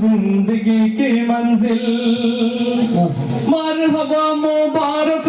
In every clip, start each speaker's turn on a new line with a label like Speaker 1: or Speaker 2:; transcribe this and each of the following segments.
Speaker 1: जिंदगी की मंजिल मरहबा मुबारक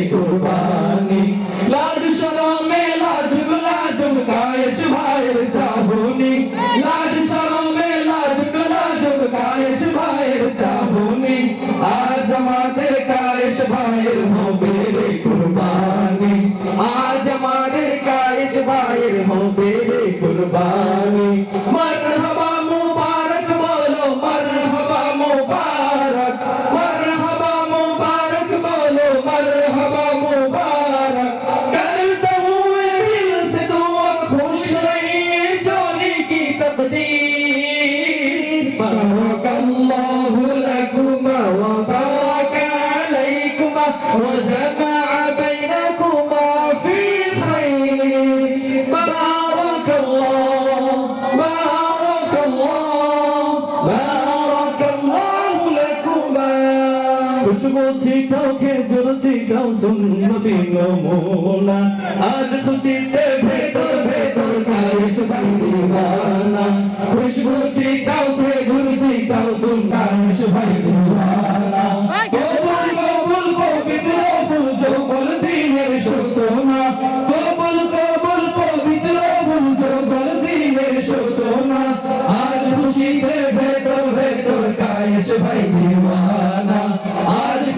Speaker 1: সেই কুরবানি। লাজ সরমে লাজ লাজ গায়েশ ভাইয়ের চা মুছিটাও খেজুর ছিটাও সুন্নতি নমুনা। আজ খুশিতে ভেতর ভেতর সারিস বান্দিবানা খুশবু ছিটাও খেজুর ছিটাও সুন্নতি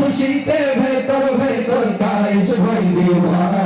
Speaker 1: খুশিতে ভেতর ভেতর তাই শুভ দিওয়া